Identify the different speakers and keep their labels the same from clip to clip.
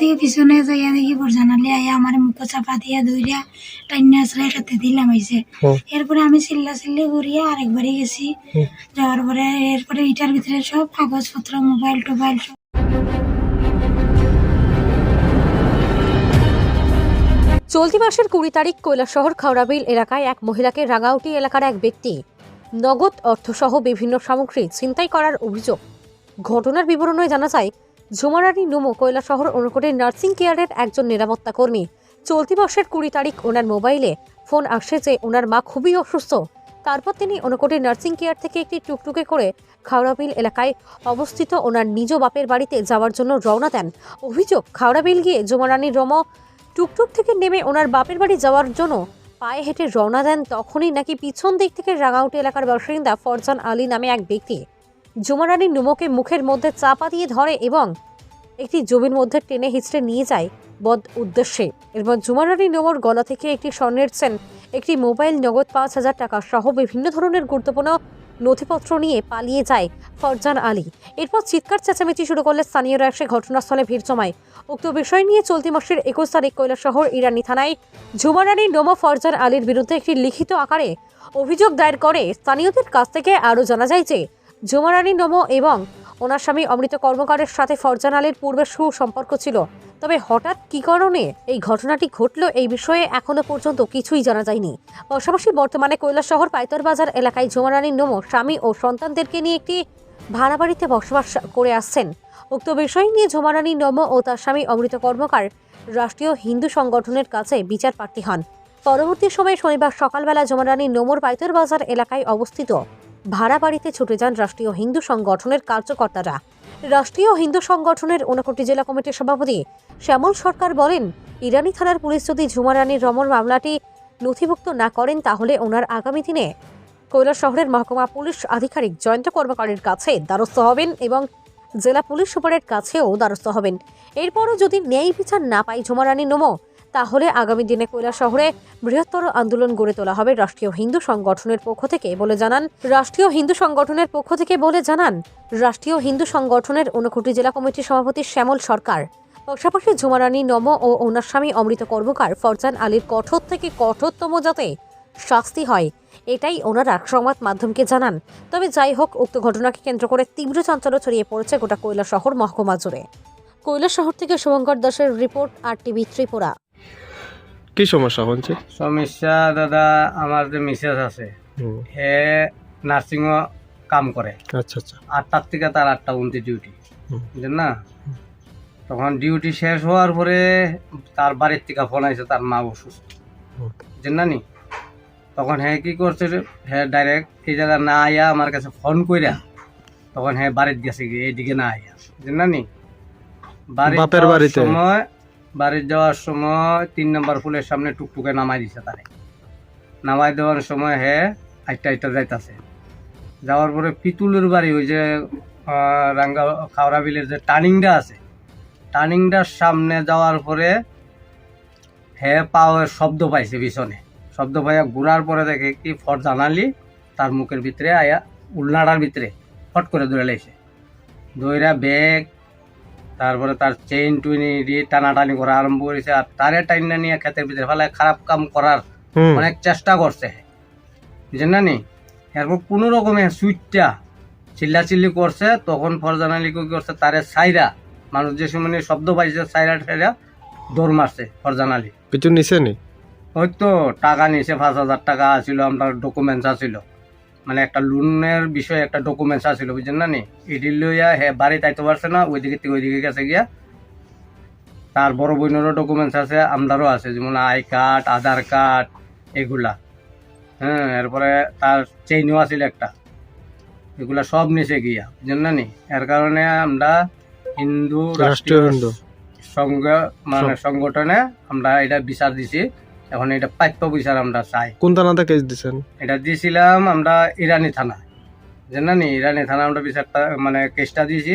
Speaker 1: দিয়ে পিছনে যাইয়া দেখি বরজানালি আইয়া আমার মুখ চাপা দিয়া ধইরা টাইনা আসলে খেতে দিলাম হয়েছে। এরপরে আমি চিল্লা চিল্লি করিয়া আরেকবারই গেছি। যাওয়ার পরে এরপরে ইটার ভিতরে সব কাগজপত্র মোবাইল টোবাইল সব
Speaker 2: চলতি মাসের কুড়ি তারিখ কৈলাসহর খাওড়াবিল এলাকায় এক মহিলাকে রাঙাউটি এলাকার এক ব্যক্তি নগদ অর্থসহ বিভিন্ন সামগ্রী ছিনতাই করার অভিযোগ ঘটনার বিবরণে জানা যায় ঝুমারানি নুমো কয়লা শহর অনুকূলের নার্সিং কেয়ারের একজন নিরাপত্তা কর্মী। চলতি মাসের কুড়ি তারিখ ওনার মোবাইলে ফোন আসে যে ওনার মা খুবই অসুস্থ। তারপর তিনি অনুকূলের নার্সিং কেয়ার থেকে একটি টুকটুকে করে খাওড়াবিল এলাকায় অবস্থিত ওনার নিজ বাপের বাড়িতে যাওয়ার জন্য রওনা দেন। অভিযোগ, খাওড়াবিল গিয়ে জুমারানি রমো টুকটুক থেকে নেমে ওনার বাপের বাড়ি যাওয়ার জন্য পায়ে হেঁটে রওনা দেন, তখনই নাকি পিছন দিক থেকে রাঙাউটি এলাকার বাসিন্দা ফরজান আলী নামে এক ব্যক্তি। জুমারানী নুমোকে মুখের মধ্যে চাপা দিয়ে ধরে এবং একটি জমির মধ্যে টেনে হিচড়ে নিয়ে যায় বদ উদ্দেশ্যে। এরপর জুমারানী নুমোর গলা থেকে একটি স্বর্ণের চেন, একটি মোবাইল নগদ পাঁচ হাজার টাকা সহ বিভিন্ন ধরনের গুরুত্বপূর্ণ নথিপত্র নিয়ে পালিয়ে যায় ফরজান আলী। এরপর চিৎকার চেঁচামেচি শুরু করলে স্থানীয়রা এসে ঘটনাস্থলে ভিড় জমায়। উক্ত বিষয় নিয়ে চলতি মাসের একুশ তারিখ কৈলাসহর ইরানি থানায় ঝুমারানি নোমো ফরজান আলীর বিরুদ্ধে একটি লিখিত আকারে অভিযোগ দায়ের করে স্থানীয়দের কাছ থেকে আরও জানা যায় যে ঝুমারানি নোমো এবং ওনার স্বামী অমৃত কর্মকারের সাথে ফরজান আলীর পূর্বে সুসম্পর্ক ছিল। তবে হঠাৎ কী কারণে এই ঘটনাটি ঘটল এই বিষয়ে এখনও পর্যন্ত কিছুই জানা যায়নি। পাশাপাশি বর্তমানে কৈলাসহর পাইতর বাজার এলাকায় ঝুমারানি নোমো স্বামী ও সন্তানদেরকে নিয়ে একটি ভাড়া বাড়িতে বসবাস করে আসছেন। উক্ত বিষয় নিয়ে ঝুমারানি নম ও তার স্বামী অমৃত কর্মকার রাষ্ট্রীয় হিন্দু সংগঠনের কাছে বিচার প্রার্থী হন। পরবর্তী সময়ে শনিবার সকালবেলা জমারানী নোমর পাইতর বাজার এলাকায় অবস্থিত ভাড়া বাড়িতে ছুটে যান রাষ্ট্রীয় হিন্দু সংগঠনের কার্যকর্তারা। রাষ্ট্রীয় হিন্দু সংগঠনের ঊনকোটি জেলা কমিটির সভাপতি শ্যামল সরকার বলেন, ইরানি থানার পুলিশ যদি ঝুমারানীর রমর মামলাটি নথিভুক্ত না করেন, তাহলে ওনার আগামী দিনে কৈলাস শহরের মহকুমা পুলিশ আধিকারিক জয়ন্ত কর্মকারের কাছে দ্বারস্থ হবেন এবং জেলা পুলিশ সুপারের কাছেও দ্বারস্থ হবেন। এরপরও যদি ন্যায় বিচার না পাই ঝুমারানী নমো তাহলে আগামী দিনে কৈলাস শহরে বৃহত্তর আন্দোলন গড়ে তোলা হবে রাষ্ট্রীয় হিন্দু সংগঠনের পক্ষ থেকে বলে জানান। রাষ্ট্রীয় হিন্দু সংগঠনের পক্ষ থেকে বলে জানান, রাষ্ট্রীয় হিন্দু সংগঠনের ঊনকোটি জেলা কমিটির সভাপতি শ্যামল সরকার। পাশাপাশি ঝুমারানী নম ও ওনার স্বামী অমৃত কর্মকার ফরজান আলীর কঠোর থেকে কঠোরতম যাতে শাস্তি হয়, এটাই ওনারা সংবাদ মাধ্যমকে জানান। তবে যাই হোক, উক্ত ঘটনাকে কেন্দ্র করে তীব্র চাঞ্চল্য ছড়িয়ে পড়েছে গোটা কৈলা শহর মহকুমা জুড়ে। কৈলা শহর থেকে শুভঙ্কর দাসের রিপোর্ট, আর টিভি ত্রিপুরা।
Speaker 3: কি সমস্যা হচ্ছে?
Speaker 4: সমস্যা দাদা আমার যে মিসেস আছে হে নার্সিংও কাম করে।
Speaker 3: আচ্ছা আচ্ছা।
Speaker 4: আটটার থেকে তার আটটা উনতি ডিউটি। বুঝলেন না? তখন ডিউটি শেষ হওয়ার পরে তার বাড়ির থেকে ফোন আইছে তার মা অসুস্থ। বুঝলেন না নি? তখন হ্যাঁ কি করছে হ্যাঁ ডাইরেক্ট এই জায়গা না আইয়া আমার কাছে ফোন কইরা তখন হ্যাঁ বাড়িতে গেছে এইদিকে না আইয়া বুঝলেন না নি? বাড়ির
Speaker 3: বাপের বাড়িতে?
Speaker 4: সময় বাড়ির যাওয়ার সময় তিন নম্বর ফুলের সামনে টুকটুকে নামাই দিছে তারে। নামাই দেওয়ার সময় হে আইটা আইটা যাইতাছে। যাওয়ার পরে পিতুলের বাড়ি, ওই যে রাঙ্গা খাওড়া বিলের যে টার্নিংটা আছে টার্নিংটার সামনে যাওয়ার পরে হে পাওয়ার শব্দ পাইছে পিছনে। শব্দ পাইয়া ঘুরার পরে দেখে কি ফট জানালি, তার মুখের ভিতরে আয়া উল্লাটার ভিতরে ফট করে ধরে লাইছে। দইরা ব্যাগ তারপরে তার চেইন টুইনি দিয়ে টানাটানি করা আরম্ভ করেছে আর তারে টাইনা নিয়ে ক্ষেতের ভিতরে ফেলে খারাপ কাম করার অনেক চেষ্টা করছে। বুঝলেন না নি? এরপর কোনো রকমের সুইটটা চিল্লা চিল্লি করছে তখন ফরজান আলী কি করছে তারে সাইরা মানুষ যে সময় শব্দ পাইছে সাইরা ঠাইরা দৌড় মারছে ফরজান আলী।
Speaker 3: কিছু নিছে নি?
Speaker 4: ওই তো টাকা নিছে পাঁচ হাজার টাকা আছিল আমরা ডকুমেন্টস আছিল। মানে একটা লোনের বিষয়ে একটা ডকুমেন্টস আছিল বুঝছেন না নি? এটি লইয়া হে বাড়ি তাইতে পারছে না ওই ওইদিকে থেকে ওইদিকে গেছে গিয়া। তার বড় বোনেরও ডকুমেন্টস আছে আমরারও আছে যেমন আই কার্ড আধার কার্ড এগুলা। হ্যাঁ এরপরে তার চেইনও আছিল একটা। এগুলা সব নিচে গিয়া বুঝছেন না নি? এর কারণে আমরা হিন্দু
Speaker 3: রাষ্ট্রীয়
Speaker 4: সংঘ মানে সংগঠনে আমরা এটা বিচার দিছি। এখন এটা প্রাপ্য বিচার আমরা চাই।
Speaker 3: কোন থানাতে কেস দিছেন?
Speaker 4: এটা দিয়েছিলাম আমরা ইরানি থানা। জানেন নি ইরানি থানা আমরা বিচারটা মানে কেসটা দিয়েছি।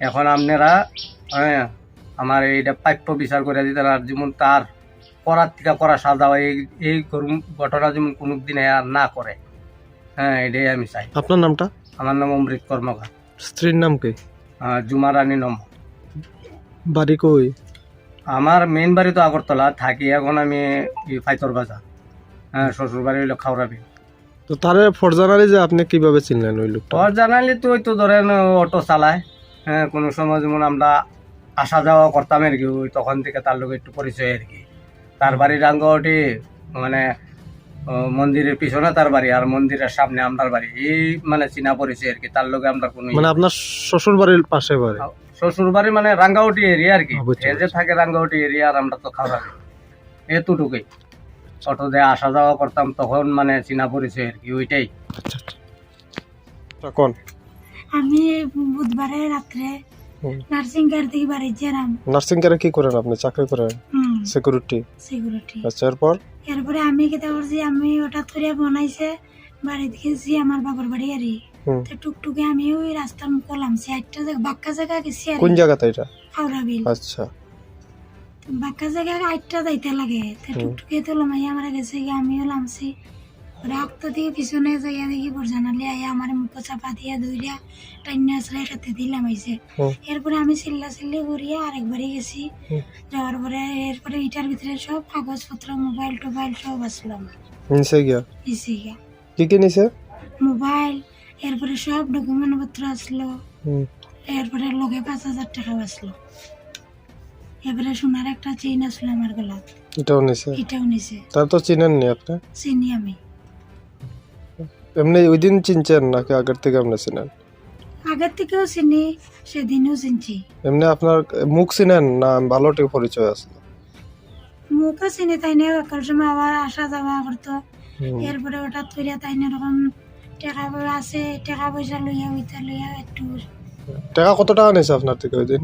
Speaker 4: এখন আপনারা হ্যাঁ আমার এইটা প্রাপ্য বিচার করে দিতেন আর যেমন তার করার করা সাজা হয় এই এই ঘটনা যেমন কোনো দিন আর না করে। হ্যাঁ এটাই আমি চাই।
Speaker 3: আপনার নামটা?
Speaker 4: আমার নাম অমৃত কর্মকার।
Speaker 3: স্ত্রীর নাম কি?
Speaker 4: আহ, জুমা রানী নম।
Speaker 3: বাড়ি কই?
Speaker 4: আমার মেন বাড়ি তো আগরতলা থাকি এখন আমি ফাইতর বাজার। হ্যাঁ শ্বশুর বাড়ি হইল খাওড়াবি
Speaker 3: তো তারে ফরজানারি যে আপনি কীভাবে চিনলেন ওই লোকটা?
Speaker 4: ওর জানালি তো ওই তো ধরেন অটো চালায়। হ্যাঁ কোনো সময় যেমন আমরা আসা যাওয়া করতাম আর কি ওই তখন থেকে তার লোক একটু পরিচয় আর কি। তার বাড়ি রাঙ্গাওটি মানে মন্দিরের পিছনে তার বাড়ি আর মন্দিরের সামনে আমরার বাড়ি। এই মানে চিনা পরিচয় আর কি তার লোকে আমরা কোনো
Speaker 3: মানে আপনার শ্বশুর বাড়ির পাশে বাড়ি
Speaker 4: শ্বশুর বাড়ি মানে রাঙ্গাউটি এরিয়া আর কি।
Speaker 3: হ্যাঁ, বুঝতে
Speaker 4: এ যে থাকে রাঙ্গাউটি এরিয়া আর আমরা তো খাওয়া এতটুকুই। অটো দিয়ে আসা যাওয়া করতাম তখন মানে চিনা পরিচয় আর কি ওইটাই।
Speaker 3: আচ্ছা আচ্ছা। কোন?
Speaker 1: আমি বুধবারে রাত্রে নার্সিং কেয়ার থেকে বাড়ি যেলাম
Speaker 3: নার্সিং কেয়ারে কি করেন আপনি? চাকরি করেন?
Speaker 1: হুম।
Speaker 3: সিকিউরিটি
Speaker 1: সিকিউরিটি
Speaker 3: আচ্ছা এরপর?
Speaker 1: এরপরে আমি কেটে করছি আমি ওটা তৈরি বানাইছে বাড়িতে গেছি আমার বাবার বাড়ি আরি
Speaker 3: হুম
Speaker 1: তো টুকটুকে আমি ওই রাস্তার মুখ করলাম সে একটা জায়গা বাক্কা জায়গা গেছি আর
Speaker 3: কোন জায়গাতে এটা?
Speaker 1: হাওড়া বিল।
Speaker 3: আচ্ছা।
Speaker 1: বাক্কা জায়গা আটটা যাইতে লাগে টুকটুকে তো লামাই আমার গেছে আমিও লামছি রক্ত দিয়ে পিছনে যাইয়া দেখি আমার মুখ চাপা দিয়ে দৌড়িয়া টাইনা আসলে খেতে দিলাম আইছে। এরপরে আমি চিল্লা চিল্লি করিয়া আরেকবারই গেছি। যাওয়ার পরে এরপরে ইটার ভিতরে সব কাগজপত্র মোবাইল টোবাইল সব আসলো আমার।
Speaker 3: নিচে গিয়া?
Speaker 1: নিচে গিয়া।
Speaker 3: কি কি নিছে?
Speaker 1: মোবাইল এরপরে সব ডকুমেন্ট পত্র আসলো এরপরে লগে পাঁচ হাজার টাকা আসলো এবারে সোনার একটা চেইন আসলো আমার গলাত।
Speaker 3: এটাও নিছে?
Speaker 1: এটাও নিছে।
Speaker 3: তার তো চিনেননি আপনি?
Speaker 1: চিনি আমি।
Speaker 3: এমনি ওই দিন চিনছেন নাকি আগের থেকে আপনি চিনেন?
Speaker 1: আগের থেকেও চিনি সেদিনও চিনছি।
Speaker 3: এমনি আপনার মুখ চিনেন না ভালো ঠিক পরিচয় আছে?
Speaker 1: মুখও চিনি তাই নিয়ে সময় আবার আসা যাওয়া করতো এরপরে ওটা তৈরি তাই এরকম টাকা পয়সা আছে টাকা পয়সা লইয়া ওইটা লইয়া একটু
Speaker 3: টাকা কত টাকা নিয়েছে আপনার থেকে ওই দিন?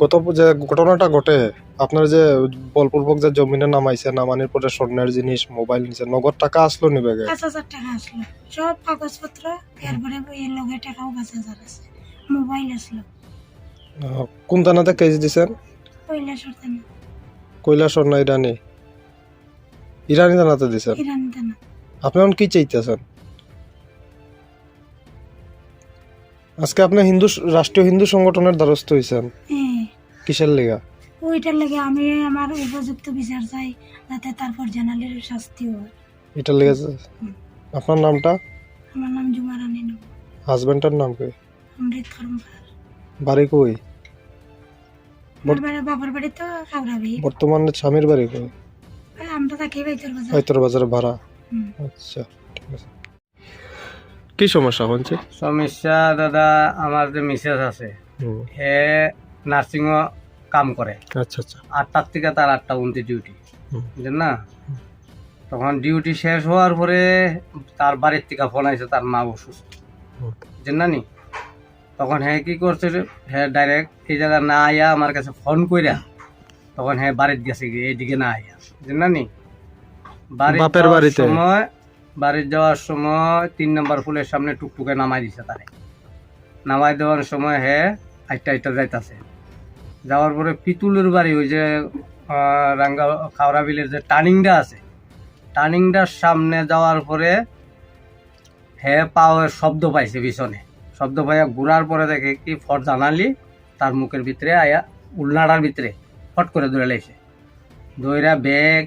Speaker 3: গত যে ঘটনাটা ঘটে আপনার যে বলপূর্বক যে জমিনে নামাইছে নামানোর পরে স্বর্ণের জিনিস মোবাইল নিছে নগদ টাকা আসলো নি ব্যাগে?
Speaker 1: পাঁচ হাজার টাকা আসলো। সব কাগজপত্র এরপরে এর লগে টাকাও পাঁচ হাজার আছে। মোবাইল আসলো।
Speaker 3: কোন থানাতে কেস দিছেন?
Speaker 1: পয়লা সরতে না
Speaker 3: কৈলাস না ইরানি? ইরানি থানাতে দিছেন?
Speaker 1: ইরান না
Speaker 3: আপনি এখন কি চাইতেছেন? আজকে আপনি হিন্দু রাষ্ট্রীয় হিন্দু সংগঠনের দ্বারস্থ হয়েছেন
Speaker 1: হ্যাঁ।
Speaker 3: কিসের লেগা?
Speaker 1: ওইটার লাগে আমি আমার উপযুক্ত বিচার চাই যাতে তারপর জানালের শাস্তি হয়।
Speaker 3: এটার লেগে আপনার নামটা?
Speaker 1: আমার নাম জুমা রানী নব
Speaker 3: হাজবেন্ডের নাম কি
Speaker 1: অমৃত কর্মকার
Speaker 3: বাড়ি কই?
Speaker 1: বাবার বাড়ি তো খাওড়াবি
Speaker 3: বর্তমানে স্বামীর বাড়ি কই?
Speaker 1: আমরা থাকি বাইতুর বাজার।
Speaker 3: হয়তর বাজারে ভাড়া। আচ্ছা ঠিক আছে। কি সমস্যা হচ্ছে?
Speaker 4: সমস্যা দাদা আমার যে মিসেস আছে হে নার্সিংও কাম করে।
Speaker 3: আচ্ছা আচ্ছা।
Speaker 4: আটটার থেকে তার আটটা উনতি ডিউটি বুঝলেন না? তখন ডিউটি শেষ হওয়ার পরে তার বাড়ির থেকে ফোন আইছে তার মা অসুস্থ। বুঝলেন না নি? তখন হ্যাঁ কি করছে হ্যাঁ ডাইরেক্ট এই জায়গা না আইয়া আমার কাছে ফোন কইরা তখন হ্যাঁ বাড়িতে গেছে এইদিকে না আইয়া। বুঝলেন না নি? বাড়ির
Speaker 3: বাড়িতে?
Speaker 4: সময় বাড়ির যাওয়ার সময় তিন নম্বর ফুলের সামনে টুকটুকে নামাই দিছে তারে। নামাই দেওয়ার সময় হে আইটা আইটা যাইতাছে। যাওয়ার পরে পিতুলের বাড়ি, ওই যে রাঙ্গা, খাওড়া বিলের যে টার্নিংটা আছে টার্নিংটার সামনে যাওয়ার পরে হে পাওয়ার শব্দ পাইছে পিছনে। শব্দ পাইয়া ঘুরার পরে দেখে কি ফট জানালি, তার মুখের ভিতরে আয়া উল্লাটার ভিতরে ফট করে ধরে লাইছে। দইরা ব্যাগ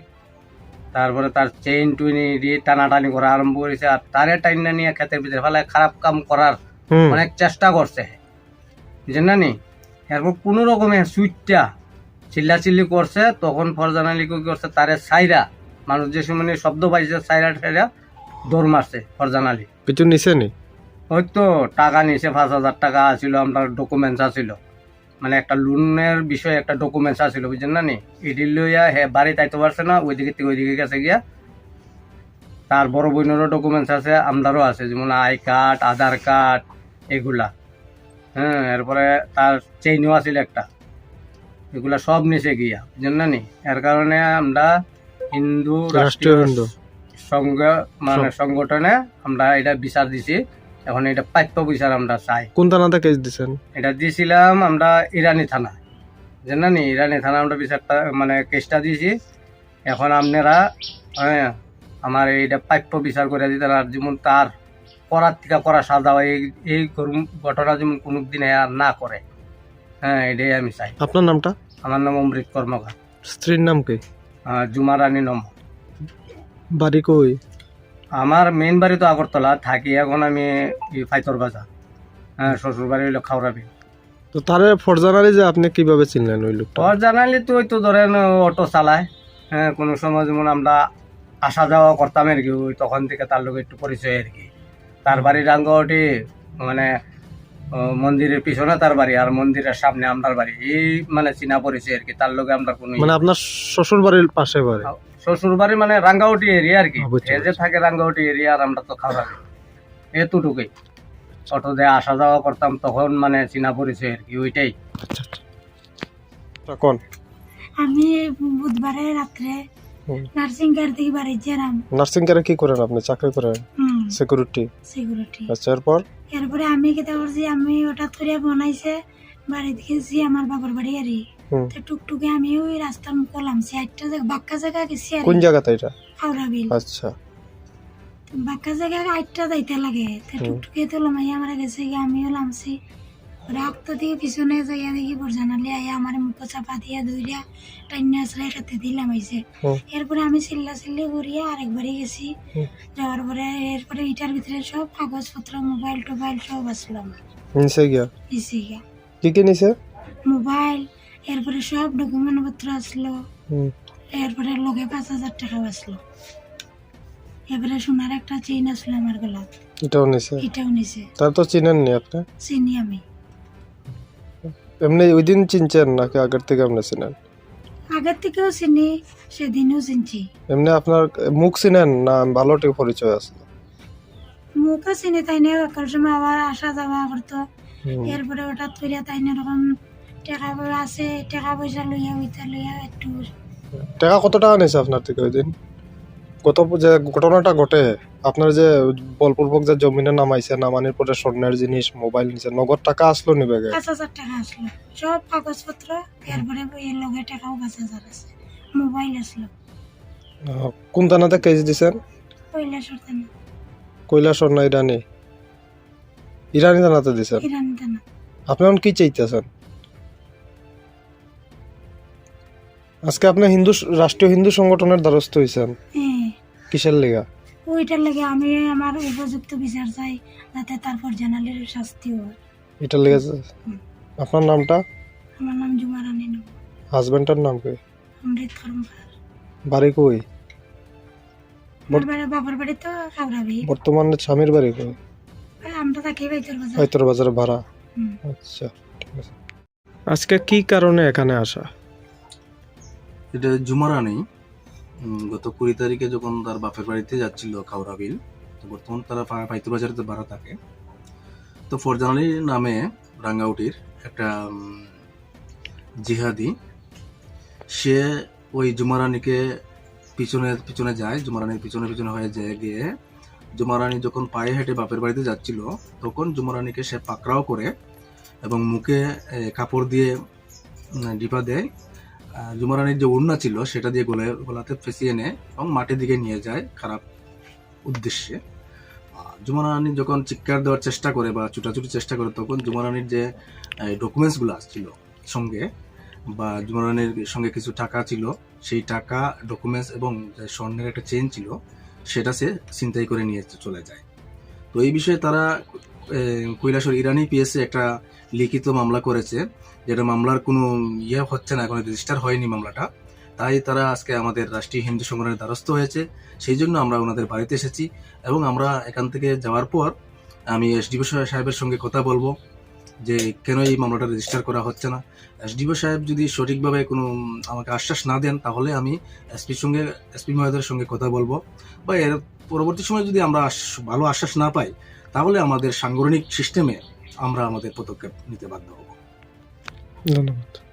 Speaker 4: তারপরে তার চেইন টুইনি দিয়ে টানাটানি করা আরম্ভ করেছে আর তারে টাইনা নিয়ে ক্ষেতের ভিতরে ফেলে খারাপ কাম করার অনেক চেষ্টা করছে। বুঝলেন না নি? এরপর কোনো রকমের সুইটটা চিল্লা চিল্লি করছে তখন ফরজান আলী কি করছে তারে সাইরা মানুষ যে সময় শব্দ পাইছে সাইরা সাইরা দৌড় মারছে ফরজান আলী
Speaker 3: কিছু নিছে নি?
Speaker 4: ওই তো টাকা নিছে পাঁচ হাজার টাকা আছিল আমার ডকুমেন্টস আছিল। মানে একটা লোনের বিষয়ে একটা ডকুমেন্টস আছিল বুঝলেন না নি? এটি লইয়া হ্যাঁ বাড়ি তাইতে পারছে না ওইদিকে থেকে ওইদিকে গেছে গিয়া। তার বড় বোনেরও ডকুমেন্টস আছে আমদারও আছে যেমন আই কার্ড আধার কার্ড এগুলা। হ্যাঁ এরপরে তার চেইনও আছিল একটা। এগুলা সব নিচে গিয়া বুঝলেন না নি? এর কারণে আমরা হিন্দু
Speaker 3: রাষ্ট্রীয়
Speaker 4: রাষ্ট্রীয় সংঘ মানে সংগঠনে আমরা এটা বিচার দিছি। এখন এটা প্রাপ্য বিচার আমরা চাই।
Speaker 3: কোন থানাতে কেস দিছেন?
Speaker 4: এটা দিয়েছিলাম আমরা ইরানি থানা। জানেন ইরানি থানা আমরা বিচারটা মানে কেসটা দিয়েছি। এখন আপনারা হ্যাঁ আমার এইটা প্রাপ্য বিচার করে দিতেন আর যেমন তার করার থেকে করা সাজা হয় এই এই ঘটনা যেমন কোনো দিন আর না করে। হ্যাঁ এটাই আমি চাই।
Speaker 3: আপনার নামটা?
Speaker 4: আমার নাম অমৃত কর্মকার।
Speaker 3: স্ত্রীর নাম কি?
Speaker 4: জুমা রানী নম।
Speaker 3: বাড়ি কই?
Speaker 4: আমার মেন বাড়ি তো আগরতলা থাকি এখন আমি ফাইতর বাজার। হ্যাঁ শ্বশুর বাড়ি হইল খাওড়াবি
Speaker 3: তো তারে ফরজানারি যে আপনি কীভাবে চিনলেন ওই লোকটা?
Speaker 4: ওর জানালি তো ওই তো ধরেন অটো চালায় হ্যাঁ কোনো সময় যেমন আমরা আসা যাওয়া করতাম আর কি ওই তখন থেকে তার লোক একটু পরিচয় আর কি। তার বাড়ি রাঙ্গাওটি মানে মন্দিরের পিছনে তার বাড়ি আর মন্দিরের সামনে আমরার বাড়ি এই মানে চিনা পরিচয় আর কি তার লোকে আমরা কোনো
Speaker 3: মানে আপনার শ্বশুর বাড়ির পাশে বাড়ি?
Speaker 4: শ্বশুর বাড়ি মানে রাঙ্গাউটি এরিয়া আর কি। এ যে থাকে রাঙ্গাউটি এরিয়া আর আমরা তো খাওয়াবি এতটুকুই। অটো দিয়ে আসা যাওয়া করতাম তখন মানে চিনা পরিচয় আর কি ওইটাই।
Speaker 3: আচ্ছা আচ্ছা।
Speaker 1: আমি বুধবারে রাত্রে নার্সিং কেয়ার থেকে বাড়ি যেলাম
Speaker 3: নার্সিং কেয়ারে কি করেন আপনি? চাকরি করেন?
Speaker 1: হুম।
Speaker 3: সিকিউরিটি
Speaker 1: সিকিউরিটি
Speaker 3: আচ্ছা এরপর?
Speaker 1: এরপরে আমি কেটে করছি আমি ওটা থরে বানাইছে বাড়িতে গেছি আমার বাবার বাড়ি আরি টুকটুকে আমি ওই রাস্তার মুখ লামছি একটা জায়গা বাক্কা জায়গা গেছি আর
Speaker 3: কোন জায়গাতে এটা?
Speaker 1: হাওড়া বিল।
Speaker 3: আচ্ছা।
Speaker 1: বাক্কা জায়গা আটটা যাইতে লাগে টুকটুকে তো লামাই আমার গেছে আমিও লামছি দিয়ে পিছনে যাইয়া দেখি বরজানালি আইয়া আমার মুখ চাপা দিয়া দইরা টাইনা আসলে খেতে দিলাম
Speaker 3: হুম।
Speaker 1: এরপরে আমি চিল্লা চিল্লি করিয়া আরেকবারই গেছি। যাওয়ার পরে এরপরে ইটার ভিতরে সব কাগজপত্র মোবাইল টোবাইল সব আসলো আমার।
Speaker 3: নিচে গিয়া?
Speaker 1: নিচে গিয়া।
Speaker 3: কি কি নিছে?
Speaker 1: মোবাইল এরপরে সব ডকুমেন্ট পত্র আসলো এরপরে লগে পাঁচ হাজার টাকাও আসলো এবারে সোনার একটা চেইন আসলো আমার গলাত
Speaker 3: এটাও নিছে?
Speaker 1: এটাও নিছে।
Speaker 3: তার তো চিনেননি আপনি?
Speaker 1: চিনি আমি।
Speaker 3: এমনি ওই দিন চিনছেন নাকি আগের থেকে আপনি চিনেন?
Speaker 1: আগের থেকেও চিনি সেদিনও চিনছি।
Speaker 3: এমনি আপনার মুখ চিনেন না ভালো ঠিক পরিচয় আছে?
Speaker 1: মুখও চিনি তাই নিয়ে সময় আবার আসা যাওয়া করতো। এরপরে ওটা তুলিয়া তাই নিয়ে এরকম টাকা পয়সা আছে টাকা পয়সা লইয়া ওইটা লইয়া একটু
Speaker 3: টাকা কত টাকা নিয়েছে আপনার থেকে ওই দিন? গত যে ঘটনাটা ঘটে আপনার যে বলপূর্বক যে জমিনে নামাইছে নামানির পরে স্বর্ণের জিনিস মোবাইল নিছে নগদ টাকা আসলো নি ব্যাগে?
Speaker 1: পাঁচ হাজার টাকা আসলো। সব কাগজপত্র এরপরে এর লগে টাকাও পাঁচ হাজার আছে। মোবাইল আসলো।
Speaker 3: কোন থানাতে কেস দিছেন?
Speaker 1: পয়লা সরতে না
Speaker 3: কৈলাসর না ইরানি? ইরানি থানাতে দিছেন?
Speaker 1: ইরান না
Speaker 3: আপনি এখন কি চাইতেছেন? আজকে আপনি হিন্দু রাষ্ট্রীয় হিন্দু সংগঠনের দ্বারস্থ হয়েছেন
Speaker 1: হ্যাঁ
Speaker 3: কিসের লেগা?
Speaker 1: ওইটার লাগে আমি আমার উপযুক্ত বিচার চাই যাতে তারপর জানালের শাস্তি হয়।
Speaker 3: এটার লেগে আপনার নামটা?
Speaker 1: আমার নাম জুমা রানী
Speaker 3: হাজবেন্ডের নাম কি
Speaker 1: অমৃত কর্মকার
Speaker 3: বাড়ি কই?
Speaker 1: বাবার বাড়ি তো
Speaker 3: বর্তমানে স্বামীর বাড়ি কই?
Speaker 1: আমরা থাকি বাইতুর বাজার।
Speaker 3: বাজারে ভাড়া। আচ্ছা আজকে কি কারণে এখানে আসা?
Speaker 5: এটা জুমারানি গত কুড়ি তারিখে যখন তার বাপের বাড়িতে যাচ্ছিল খাওড়া বিল, তো বর্তমান তারা পা- পাইতুর বাজারে ভাড়া থাকে। তো ফরজান আলী নামে রাঙ্গাউটির একটা জিহাদি, সে ওই জুমারানিকে পিছনে পিছনে যায়, জুমারানির পিছনে পিছনে হয়ে যায় গিয়ে জুমারানি যখন পায়ে হেঁটে বাপের বাড়িতে যাচ্ছিল, তখন জুমারানিকে সে পাকড়াও করে এবং মুখে কাপড় দিয়ে ডিপা দেয় জুমারানির যে ওড়না ছিল, সেটা দিয়ে গলে গলাতে ফেসিয়ে নেয় এবং মাটির দিকে নিয়ে যায় খারাপ উদ্দেশ্যে। জুমারানি যখন চিৎকার দেওয়ার চেষ্টা করে বা ছুটাছুটি চেষ্টা করে, তখন জুমারানির যে ডকুমেন্টসগুলো আসছিল সঙ্গে বা জুমারানির সঙ্গে কিছু টাকা ছিল, সেই টাকা ডকুমেন্টস এবং স্বর্ণের একটা চেন ছিল, সেটা সে ছিনতাই করে নিয়ে চলে যায়। তো এই বিষয়ে তারা কৈলাসর ইরানি পিএসএ একটা লিখিত মামলা করেছে, যেটা মামলার কোনো ইয়ে হচ্ছে না, এখন রেজিস্টার হয়নি মামলাটা। তাই তারা আজকে আমাদের রাষ্ট্রীয় হিন্দু সংগঠনের দ্বারস্থ হয়েছে। সেই জন্য আমরা ওনাদের বাড়িতে এসেছি এবং আমরা এখান থেকে যাওয়ার পর আমি এসডিও সাহেবের সঙ্গে কথা বলব যে কেন এই মামলাটা রেজিস্টার করা হচ্ছে না। এসডিও সাহেব যদি সঠিকভাবে কোনো আমাকে আশ্বাস না দেন, তাহলে আমি এসপির সঙ্গে এসপি মহোদয়ের সঙ্গে কথা বলব। বা এর পরবর্তী সময় যদি আমরা ভালো আশ্বাস না পাই, তাহলে আমাদের সাংগঠনিক সিস্টেমে আমরা আমাদের পদক্ষেপ নিতে বাধ্য হব।
Speaker 3: ধন্যবাদ।